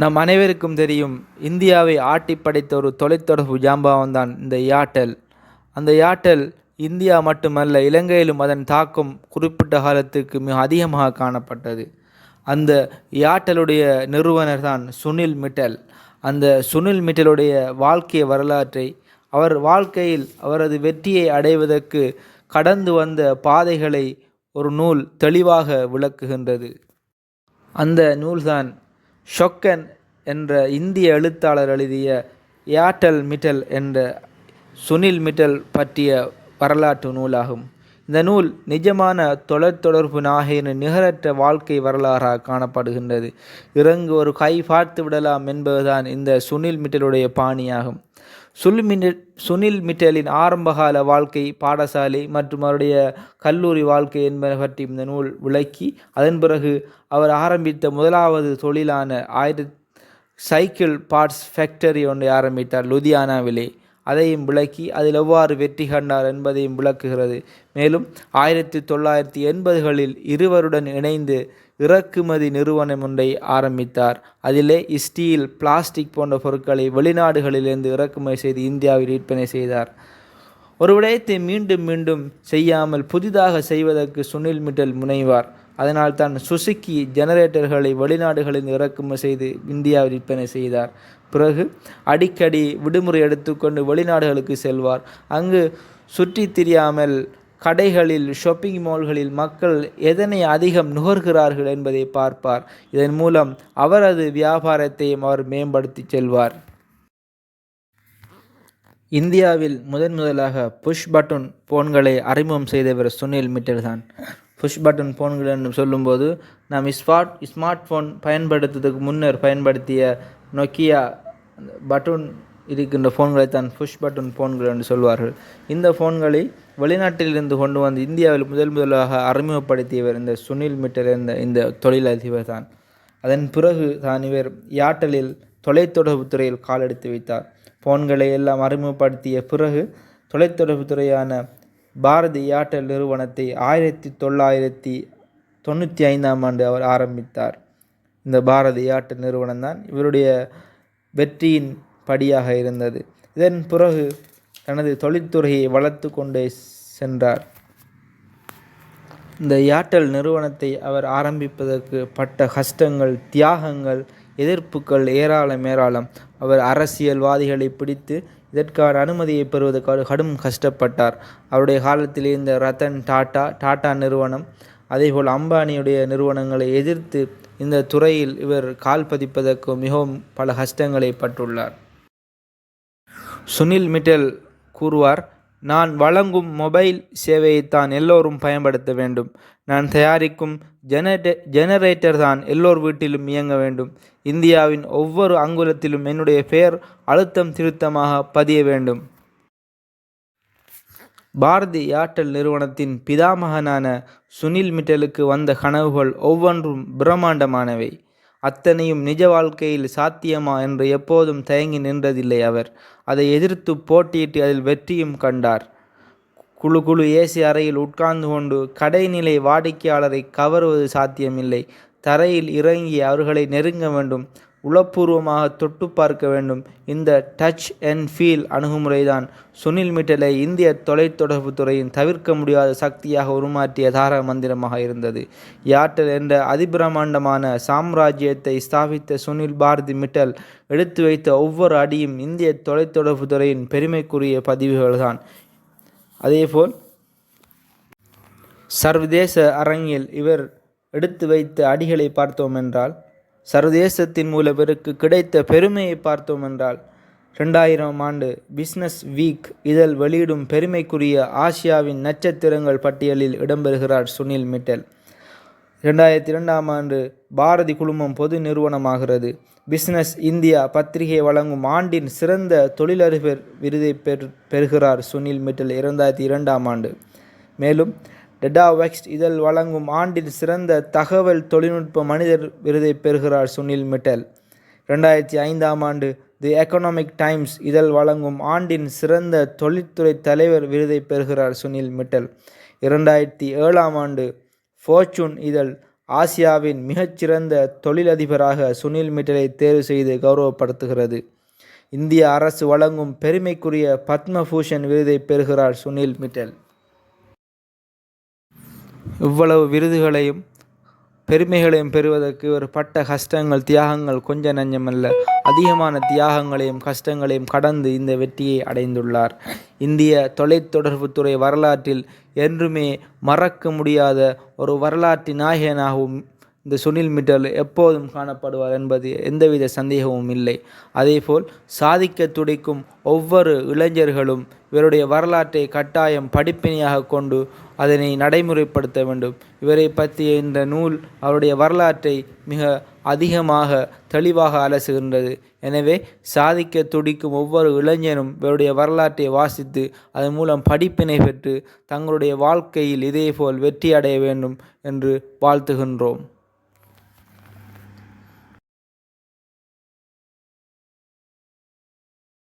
நம் அனைவருக்கும் தெரியும் இந்தியாவை ஆட்டி படைத்த ஒரு தொலைத்தொடர்பு ஜாம்பவன் தான் இந்த ஏர்டெல். அந்த ஏர்டெல் இந்தியா மட்டுமல்ல இலங்கையிலும் அதன் தாக்கம் குறிப்பிட்ட காலத்துக்கு மிக அதிகமாக காணப்பட்டது. அந்த ஏர்டெலுடைய நிறுவனர் தான் சுனில் மிட்டல். அந்த சுனில் மிட்டலுடைய வாழ்க்கை வரலாற்றை அவர் வாழ்க்கையில் அவரது வெற்றியை அடைவதற்கு கடந்து வந்த பாதைகளை ஒரு நூல் தெளிவாக விளக்குகின்றது. அந்த நூல்தான் ஷொக்கன் என்ற இந்திய எழுத்தாளர் எழுதிய ஏர்டெல் மிட்டல் என்ற சுனில் மிட்டல் பற்றிய வரலாற்று நூலாகும். இந்த நூல் நிஜமான தொலைத்தொடர்பு நாகையின் நிகரற்ற வாழ்க்கை வரலாறாக காணப்படுகின்றது. இறங்கு ஒரு கை பார்த்து விடலாம் என்பதுதான் இந்த சுனில் மிட்டலுடைய பாணியாகும். சுல் மின்னல் சுனில் மிட்டலின் ஆரம்பகால வாழ்க்கை பாடசாலை மற்றும் அவருடைய கல்லூரி வாழ்க்கை என்பதை பற்றி இந்த நூல் விளக்கி அதன் பிறகு அவர் ஆரம்பித்த முதலாவது தொழிலான ஆயிரத்தி சைக்கிள் பார்ட்ஸ் ஃபேக்டரி ஒன்றை ஆரம்பித்தார் லுதியானாவிலே. அதையும் விளக்கி அதில் எவ்வாறு வெற்றி கண்டார் என்பதையும் விளக்குகிறது. மேலும் ஆயிரத்தி தொள்ளாயிரத்தி எண்பதுகளில் இருவருடன் இணைந்து இறக்குமதி நிறுவனம் ஒன்றை ஆரம்பித்தார். அதிலே ஸ்டீல் பிளாஸ்டிக் போன்ற பொருட்களை வெளிநாடுகளிலிருந்து இறக்குமதி செய்து இந்தியாவில் விற்பனை செய்தார். ஒரு விடயத்தை மீண்டும் மீண்டும் செய்யாமல் புதிதாக செய்வதற்கு சுனில் மிட்டல் முனைவார். அதனால் தான் சுசுக்கி ஜெனரேட்டர்களை வெளிநாடுகளில் இறக்குமதி செய்து இந்தியா விற்பனை செய்தார். பிறகு அடிக்கடி விடுமுறை எடுத்துக்கொண்டு வெளிநாடுகளுக்கு செல்வார். அங்கு சுற்றி திரியாமல் கடைகளில் ஷாப்பிங் மால்களில் மக்கள் எதனை அதிகம் நுகர்கிறார்கள் என்பதை பார்ப்பார். இதன் மூலம் அவரது வியாபாரத்தையும் அவர் மேம்படுத்தி செல்வார். இந்தியாவில் முதன் முதலாக புஷ் பட்டன் போன்களை அறிமுகம் செய்தவர் சுனில் மிட்டல் தான் புஷ் பட்டன் ஃபோன்கள் என்று சொல்லும்போது நாம் ஸ்மார்ட் ஸ்மார்ட் ஃபோன் பயன்படுத்துவதற்கு முன்னர் பயன்படுத்திய நொக்கியா பட்டன் இருக்கின்ற ஃபோன்களை தான் புஷ் பட்டன் ஃபோன்கள் என்று சொல்வார்கள். இந்த ஃபோன்களை வெளிநாட்டிலிருந்து கொண்டு வந்து இந்தியாவில் முதல் முதலாக அறிமுகப்படுத்தியவர் இந்த சுனில் மிட்டர் என்ற இந்த தொழிலதிபர் தான். அதன் பிறகு தான் இவர் ஏர்டெலில் தொலைத்தொடர்பு துறையில் காலெடுத்து வைத்தார். ஃபோன்களை எல்லாம் அறிமுகப்படுத்திய பிறகு தொலைத்தொடர்பு துறையான பாரதி ஏர்டெல் நிறுவனத்தை ஆயிரத்தி தொள்ளாயிரத்தி தொண்ணூற்றி ஐந்தாம் ஆண்டு அவர் ஆரம்பித்தார். இந்த பாரதி ஏர்டெல் நிறுவனம் தான் இவருடைய வெற்றியின் படியாக இருந்தது. இதன் பிறகு தனது தொழில்துறையை வளர்த்து கொண்டே சென்றார். இந்த ஏர்டெல் நிறுவனத்தை அவர் ஆரம்பிப்பதற்கு பட்ட கஷ்டங்கள் தியாகங்கள் எதிர்ப்புகள் ஏராளம் ஏராளம். அவர் அரசியல்வாதிகளை பிடித்து இதற்கான அனுமதியை பெறுவதற்காக கடும் கஷ்டப்பட்டார். அவருடைய காலத்தில் இருந்த ரத்தன் டாட்டா டாட்டா நிறுவனம் அதேபோல் அம்பானியுடைய நிறுவனங்களை எதிர்த்து இந்த துறையில் இவர் கால் பதிப்பதற்கு மிகவும் பல கஷ்டங்களை பட்டுள்ளார். சுனில் மிட்டல் கூறுவார் நான் வழங்கும் மொபைல் சேவையைத்தான் எல்லோரும் பயன்படுத்த வேண்டும். நான் தயாரிக்கும் ஜெனரே ஜெனரேட்டர் தான் எல்லோர் வீட்டிலும் இயங்க வேண்டும். இந்தியாவின் ஒவ்வொரு அங்குலத்திலும் என்னுடைய பெயர் அழுத்தம் திருத்தமாக பதிய வேண்டும். பாரதி ஏர்டெல் நிறுவனத்தின் பிதாமகனான சுனில் மிட்டலுக்கு வந்த கனவுகள் ஒவ்வொன்றும் பிரம்மாண்டமானவை. அத்தனையும் நிஜ வாழ்க்கையில் சாத்தியமா என்று எப்போதும் தயங்கி நின்றதில்லை அவர். அதை எதிர்த்து போட்டியிட்டு அதில் வெற்றியும் கண்டார். குழு குழு ஏசி அறையில் உட்கார்ந்து கொண்டு கடைநிலை வாடிக்கையாளரை கவருவது சாத்தியமில்லை. தரையில் இறங்கி அவர்களை நெருங்க வேண்டும். உளப்பூர்வமாக தொட்டு பார்க்க வேண்டும். இந்த டச் அண்ட் ஃபீல் அணுகுமுறைதான் சுனில் மிட்டலை இந்திய தொலைத்தொடர்பு துறையின் தவிர்க்க முடியாத சக்தியாக உருமாற்றிய தார மந்திரமாக இருந்தது. ஏர்டெல் என்ற அதிபிரமாண்டமான சாம்ராஜ்யத்தை ஸ்தாபித்த சுனில் பாரதி மிட்டல் எடுத்து வைத்த ஒவ்வொரு அடியும் இந்திய தொலைத்தொடர்பு துறையின் பெருமைக்குரிய பதிவுகள்தான். அதேபோல் சர்வதேச அரங்கில் இவர் எடுத்து வைத்த அடிகளை பார்த்தோம் என்றால் சர்வதேசத்தின் மூலம் இவருக்கு கிடைத்த பெருமையை பார்த்தோம் என்றால் ரெண்டாயிரம் ஆண்டு பிஸ்னஸ் வீக் இதழ் வெளியிடும் பெருமைக்குரிய ஆசியாவின் நட்சத்திரங்கள் பட்டியலில் இடம்பெறுகிறார் சுனில் மிட்டல். ரெண்டாயிரத்தி இரண்டாம் ஆண்டு பாரதி குழுமம் பொது நிறுவனமாகிறது. பிஸ்னஸ் இந்தியா பத்திரிகை வழங்கும் ஆண்டின் சிறந்த தொழிலதிபர் விருதை பெற் பெறுகிறார் சுனில் மிட்டல் இரண்டாயிரத்தி இரண்டாம் ஆண்டு. மேலும் டெடாவெக்ஸ்ட் இதழ் வழங்கும் ஆண்டின் சிறந்த தகவல் தொழில்நுட்ப மனிதர் விருதை பெறுகிறார் சுனில் மிட்டல். ரெண்டாயிரத்தி ஐந்தாம் ஆண்டு தி எக்கனாமிக் டைம்ஸ் இதழ் வழங்கும் ஆண்டின் சிறந்த தொழில்துறை தலைவர் விருதை பெறுகிறார் சுனில் மிட்டல். இரண்டாயிரத்தி ஏழாம் ஆண்டு ஃபோர்ச்சூன் இதழ் ஆசியாவின் மிகச்சிறந்த தொழிலதிபராக சுனில் மிட்டலை தேர்வு செய்து கௌரவப்படுத்துகிறது. இந்திய அரசு வழங்கும் பெருமைக்குரிய பத்மபூஷன் விருதை பெறுகிறார் சுனில் மிட்டல். இவ்வளவு விருதுகளையும் பெருமைகளையும் பெறுவதற்கு ஒரு பட்ட கஷ்டங்கள் தியாகங்கள் கொஞ்ச நஞ்சமல்ல அதிகமான தியாகங்களையும் கஷ்டங்களையும் கடந்து இந்த வெற்றியை அடைந்துள்ளார். இந்திய தொலைத்தொடர்புத்துறை வரலாற்றில் என்றுமே மறக்க முடியாத ஒரு வரலாற்று நாயகனாகவும் இந்த சுனில் மிட்டல் எப்போதும் காணப்படுவார் என்பது எந்தவித சந்தேகமும் இல்லை. அதேபோல் சாதிக்க துடிக்கும் ஒவ்வொரு இளைஞர்களும் இவருடைய வரலாற்றை கட்டாயம் படிப்பினையாக கொண்டு அதனை நடைமுறைப்படுத்த வேண்டும். இவரை பற்றிய இந்த நூல் அவருடைய வரலாற்றை மிக அதிகமாக தெளிவாக அலசுகின்றது. எனவே சாதிக்க துடிக்கும் ஒவ்வொரு இளைஞனும் இவருடைய வரலாற்றை வாசித்து அதன் மூலம் படிப்பினை பெற்று தங்களுடைய வாழ்க்கையில் இதேபோல் வெற்றி அடைய வேண்டும் என்று வாழ்த்துகின்றோம்.